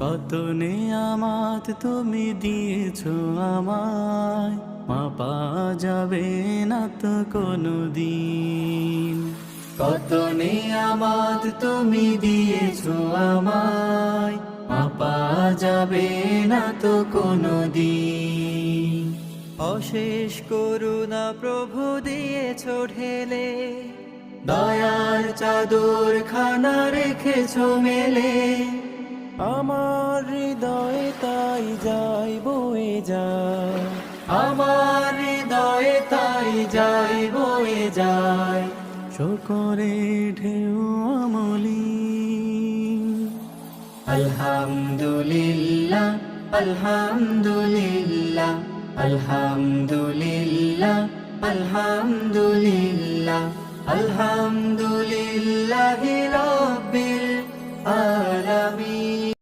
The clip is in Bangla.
কত নেয়ামাত তুমি দিয়েছ আমায়? মাপা যাবে না তো কোনো দিন কত নেয়ামাত তুমি দিয়েছ আমায়? মাপা যাবে না তো কোনো দিন অশেষ করুণা প্রভু দিয়েছ ঢেলে, দয়ার চাদর খানা রেখেছ মেলে আমার হৃদয়ে তাই যাই বয়ে যায়। আমার হৃদয়ে তাই যাই বয়ে যায়। শকরে ঢেউ আমলি। আলহামদুলিল্লাহ আলহামদুলিল্লাহ আলহামদুলিল্লাহ আলহামদুলিল্লাহ আলহামদুলিল্লাহ